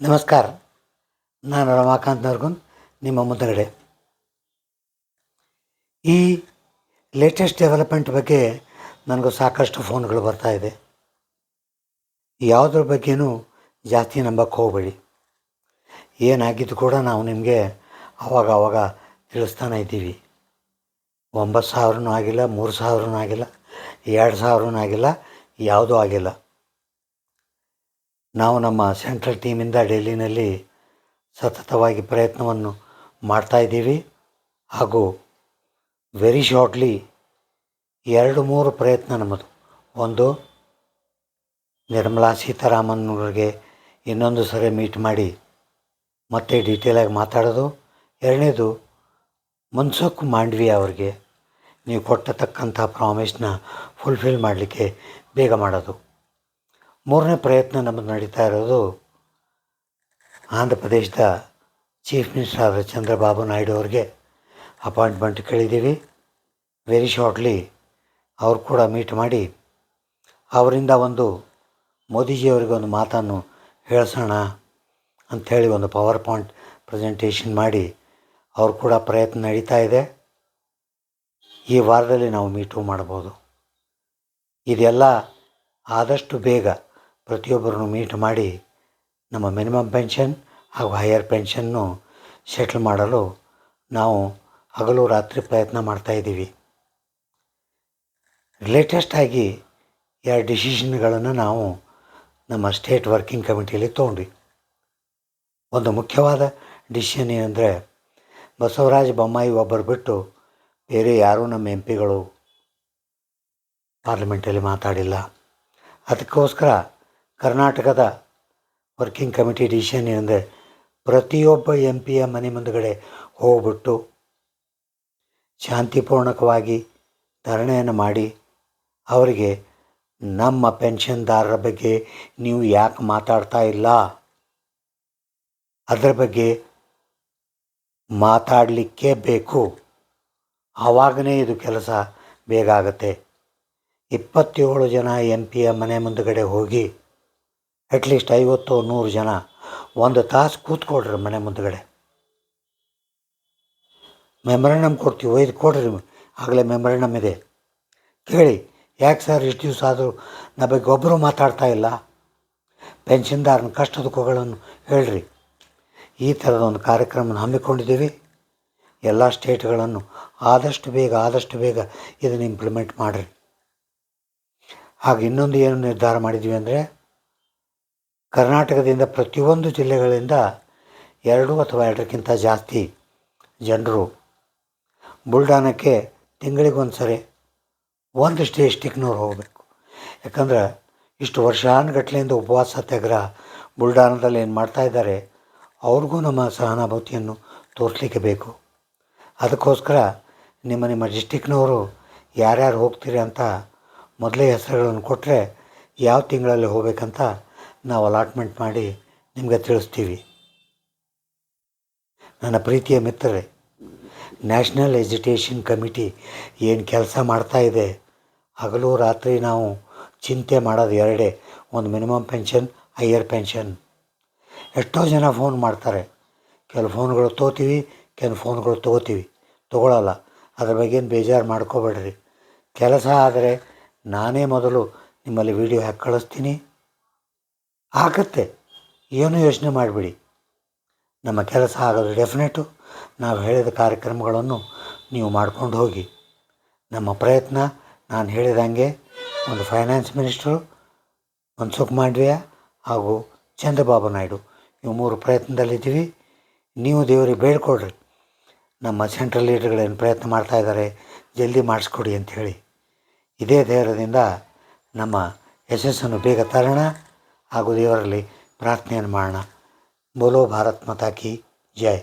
ನಮಸ್ಕಾರ. ನಾನು ರಮಾಕಾಂತ್ ನರ್ಗುನ್, ನಿಮ್ಮ ಮುಂದಗಡೆ ಈ ಲೇಟೆಸ್ಟ್ ಡೆವಲಪ್ಮೆಂಟ್ ಬಗ್ಗೆ ನನಗೂ ಸಾಕಷ್ಟು ಫೋನ್ಗಳು ಬರ್ತಾ ಇದೆ. ಯಾವುದ್ರ ಬಗ್ಗೆನೂ ಜಾಸ್ತಿ ನಂಬಕ್ಕೆ ಹೋಗಬೇಡಿ. ಏನಾಗಿದ್ದು ಕೂಡ ನಾವು ನಿಮಗೆ ಆವಾಗ ಆವಾಗ ತಿಳಿಸ್ತಾನೆ ಇದ್ದೀವಿ. ಒಂಬತ್ತು ಸಾವಿರನೂ ಆಗಿಲ್ಲ, ಮೂರು ಸಾವಿರನೂ ಆಗಿಲ್ಲ, ಎರಡು ಸಾವಿರನೂ ಆಗಿಲ್ಲ, ಯಾವುದೂ ಆಗಿಲ್ಲ. ನಾವು ನಮ್ಮ ಸೆಂಟ್ರಲ್ ಟೀಮಿಂದ ಡೆಲ್ಲಿನಲ್ಲಿ ಸತತವಾಗಿ ಪ್ರಯತ್ನವನ್ನು ಮಾಡ್ತಾ ಇದ್ದೀವಿ. ಹಾಗೂ ವೆರಿ ಶಾರ್ಟ್ಲಿ ಎರಡು ಮೂರು ಪ್ರಯತ್ನ ನಮ್ಮದು. ಒಂದು ನಿರ್ಮಲಾ ಸೀತಾರಾಮನ್ ಅವರಿಗೆ ಇನ್ನೊಂದು ಸರಿ ಮೀಟ್ ಮಾಡಿ ಮತ್ತೆ ಡೀಟೇಲಾಗಿ ಮಾತಾಡೋದು. ಎರಡನೇದು ಮನ್ಸುಖ್ ಮಾಂಡ್ವಿ ಅವ್ರಿಗೆ ನೀವು ಕೊಟ್ಟತಕ್ಕಂಥ ಪ್ರಾಮಿಸ್ನ ಫುಲ್ಫಿಲ್ ಮಾಡಲಿಕ್ಕೆ ಬೇಗ ಮಾಡೋದು. ಮೂರನೇ ಪ್ರಯತ್ನ ನಮ್ಮದು ನಡೀತಾ ಇರೋದು ಆಂಧ್ರ ಪ್ರದೇಶದ ಚೀಫ್ ಮಿನಿಸ್ಟರ್ ಆದ ಚಂದ್ರಬಾಬು ನಾಯ್ಡು ಅವ್ರಿಗೆ ಅಪಾಯಿಂಟ್ಮೆಂಟ್ ಕೇಳಿದ್ದೀವಿ. ವೆರಿ ಶಾರ್ಟ್ಲಿ ಅವ್ರು ಕೂಡ ಮೀಟ್ ಮಾಡಿ ಅವರಿಂದ ಒಂದು ಮೋದಿಜಿಯವರಿಗೆ ಒಂದು ಮಾತನ್ನು ಹೇಳಿಸೋಣ ಅಂಥೇಳಿ ಒಂದು ಪವರ್ ಪಾಯಿಂಟ್ ಪ್ರೆಸೆಂಟೇಷನ್ ಮಾಡಿ ಅವ್ರು ಕೂಡ ಪ್ರಯತ್ನ ನಡೀತಾ ಇದೆ. ಈ ವಾರದಲ್ಲಿ ನಾವು ಮೀಟು ಮಾಡ್ಬೋದು. ಇದೆಲ್ಲ ಆದಷ್ಟು ಬೇಗ ಪ್ರತಿಯೊಬ್ಬರನ್ನು ಮೀಟ್ ಮಾಡಿ ನಮ್ಮ ಮಿನಿಮಮ್ ಪೆನ್ಷನ್ ಹಾಗೂ ಹೈಯರ್ ಪೆನ್ಷನ್ನು ಸೆಟ್ಲ್ ಮಾಡಲು ನಾವು ಹಗಲು ರಾತ್ರಿ ಪ್ರಯತ್ನ ಮಾಡ್ತಾಯಿದ್ದೀವಿ ಲೇಟೆಸ್ಟಾಗಿ ಎರಡು ಡಿಸಿಷನ್ಗಳನ್ನು ನಾವು ನಮ್ಮ ಸ್ಟೇಟ್ ವರ್ಕಿಂಗ್ ಕಮಿಟಿಯಲ್ಲಿ ತೊಗೊಂಡ್ವಿ. ಒಂದು ಮುಖ್ಯವಾದ ಡಿಸಿಷನ್ ಏನಂದರೆ ಬಸವರಾಜ ಬೊಮ್ಮಾಯಿ ಒಬ್ಬರು ಬಿಟ್ಟು ಬೇರೆ ಯಾರೂ ನಮ್ಮ ಎಂ ಪಿಗಳು ಪಾರ್ಲಿಮೆಂಟಲ್ಲಿ ಮಾತಾಡಿಲ್ಲ. ಅದಕ್ಕೋಸ್ಕರ ಕರ್ನಾಟಕದ ವರ್ಕಿಂಗ್ ಕಮಿಟಿ ಡಿಸಿಷನ್ ಏನಂದರೆ ಪ್ರತಿಯೊಬ್ಬ ಎಂ ಪಿಯ ಮನೆ ಮುಂದುಗಡೆ ಹೋಗ್ಬಿಟ್ಟು ಶಾಂತಿಪೂರ್ಣಕವಾಗಿ ಧರಣೆಯನ್ನು ಮಾಡಿ ಅವರಿಗೆ ನಮ್ಮ ಪೆನ್ಷನ್ದಾರರ ಬಗ್ಗೆ ನೀವು ಯಾಕೆ ಮಾತಾಡ್ತಾ ಇಲ್ಲ? ಅದರ ಬಗ್ಗೆ ಮಾತಾಡಲಿಕ್ಕೆ ಬೇಕು. ಆವಾಗನೇ ಇದು ಕೆಲಸ ಬೇಗ ಆಗುತ್ತೆ. ಇಪ್ಪತ್ತೇಳು ಜನ ಎಂ ಪಿಯ ಮನೆ ಮುಂದುಗಡೆ ಹೋಗಿ ಅಟ್ಲೀಸ್ಟ್ ಐವತ್ತು ನೂರು ಜನ ಒಂದು ತಾಸು ಕೂತ್ಕೊಡ್ರಿ ಮನೆ ಮುಂದುಗಡೆ. ಮೆಮರಣಮ್ ಕೊಡ್ತೀವಿ, ಒಯ್ದು ಕೊಡ್ರಿ ಆಗಲೇ ಮೆಮರಣಮ್ ಇದೆ. ಕೇಳಿ, ಯಾಕೆ ಸರ್ ಇಷ್ಟು ದಿವಸ ಆದರೂ ನಮ್ಮ ಬಗ್ಗೆ ಒಬ್ಬರು ಮಾತಾಡ್ತಾ ಇಲ್ಲ? ಪೆನ್ಷನ್ದಾರನ ಕಷ್ಟ ದುಃಖಗಳನ್ನು ಹೇಳ್ರಿ. ಈ ಥರದ ಒಂದು ಕಾರ್ಯಕ್ರಮ ಹಮ್ಮಿಕೊಂಡಿದ್ದೀವಿ. ಎಲ್ಲ ಸ್ಟೇಟ್ಗಳನ್ನು ಆದಷ್ಟು ಬೇಗ ಆದಷ್ಟು ಬೇಗ ಇದನ್ನು ಇಂಪ್ಲಿಮೆಂಟ್ ಮಾಡಿರಿ. ಹಾಗೆ ಇನ್ನೊಂದು ಏನು ನಿರ್ಧಾರ ಮಾಡಿದ್ವಿ ಅಂದರೆ ಕರ್ನಾಟಕದಿಂದ ಪ್ರತಿಯೊಂದು ಜಿಲ್ಲೆಗಳಿಂದ ಎರಡು ಅಥವಾ ಎರಡಕ್ಕಿಂತ ಜಾಸ್ತಿ ಜನರು ಬುಲ್ಡಾನಕ್ಕೆ ತಿಂಗಳಿಗೊಂದು ಸರಿ ಒಂದು ಡಿಸ್ಟಿಕ್ನವ್ರು ಹೋಗಬೇಕು. ಯಾಕಂದ್ರೆ ಇಷ್ಟು ವರ್ಷಾನುಗಟ್ಲೆಯಿಂದ ಉಪವಾಸ ಸತ್ಯಾಗ್ರಹ ಬುಲ್ಡಾನದಲ್ಲಿ ಏನು ಮಾಡ್ತಾ ಇದ್ದಾರೆ, ಅವ್ರಿಗೂ ನಮ್ಮ ಸಹಾನುಭೂತಿಯನ್ನು ತೋರಿಸ್ಲಿಕ್ಕೆ ಬೇಕು. ಅದಕ್ಕೋಸ್ಕರ ನಿಮ್ಮ ನಿಮ್ಮ ಡಿಸ್ಟಿಕ್ನವರು ಯಾರ್ಯಾರು ಹೋಗ್ತೀರಿ ಅಂತ ಮೊದಲೇ ಹೆಸರುಗಳನ್ನು ಕೊಟ್ಟರೆ ಯಾವ ತಿಂಗಳಲ್ಲಿ ಹೋಗ್ಬೇಕಂತ ನಾವು ಅಲಾಟ್ಮೆಂಟ್ ಮಾಡಿ ನಿಮಗೆ ತಿಳಿಸ್ತೀವಿ. ನನ್ನ ಪ್ರೀತಿಯ ಮಿತ್ರರೇ ನ್ಯಾಷನಲ್ ಎಜುಕೇಷನ್ ಕಮಿಟಿ ಏನು ಕೆಲಸ ಮಾಡ್ತಾ ಇದೆ, ಹಗಲು ರಾತ್ರಿ ನಾವು ಚಿಂತೆ ಮಾಡೋದು ಎರಡೇ, ಒಂದು ಮಿನಿಮಮ್ ಪೆನ್ಷನ್ ಹೈಯರ್ ಪೆನ್ಷನ್ ಎಷ್ಟೋ ಜನ ಫೋನ್ ಮಾಡ್ತಾರೆ ಕೆಲವು ಫೋನ್ಗಳು ತೊಗೋತೀವಿ ಕೆಲವು ಫೋನ್ಗಳು ತೊಗೋತೀವಿ, ತೊಗೊಳಲ್ಲ, ಅದ್ರ ಬಗ್ಗೇನು ಬೇಜಾರು ಮಾಡ್ಕೋಬೇಡ್ರಿ. ಕೆಲಸ ಆದರೆ ನಾನೇ ಮೊದಲು ನಿಮ್ಮಲ್ಲಿ ವೀಡಿಯೋ ಹಾಕಿ ಕಳಿಸ್ತೀನಿ. ಆಗತ್ತೆ. ಏನೂ ಯೋಚನೆ ಮಾಡಿಬಿಡಿ. ನಮ್ಮ ಕೆಲಸ ಆಗೋದು ಡೆಫಿನೆಟು ನಾವು ಹೇಳಿದ ಕಾರ್ಯಕ್ರಮಗಳನ್ನು ನೀವು ಮಾಡ್ಕೊಂಡು ಹೋಗಿ. ನಮ್ಮ ಪ್ರಯತ್ನ, ನಾನು ಹೇಳಿದಂಗೆ ಒಂದು ಫೈನಾನ್ಸ್ ಮಿನಿಸ್ಟ್ರು ಮನ್ಸುಖ್ ಮಾಂಡ್ವಿಯ ಹಾಗೂ ಚಂದ್ರಬಾಬು ನಾಯ್ಡು. ಇವು ಮೂರು ಪ್ರಯತ್ನದಲ್ಲಿದ್ದೀವಿ. ನೀವು ದೇವರಿಗೆ ಬೇಡ್ಕೊಡ್ರಿ. ನಮ್ಮ ಸೆಂಟ್ರಲ್ ಲೀಡರ್ಗಳೇನು ಪ್ರಯತ್ನ ಮಾಡ್ತಾಯಿದ್ದಾರೆ ಜಲ್ದಿ ಮಾಡಿಸ್ಕೊಡಿ ಅಂಥೇಳಿ ಇದೇ ಧೈರ್ಯದಿಂದ ನಮ್ಮ ಯಶಸ್ಸನ್ನು ಬೇಗ ತರೋಣ. ಹಾಗೂ ದೇವರಲ್ಲಿ ಪ್ರಾರ್ಥನೆಯನ್ನು ಮಾಡೋಣ. ಬೋಲೋ ಭಾರತ್ ಮಾತಾ ಕಿ ಜೈ.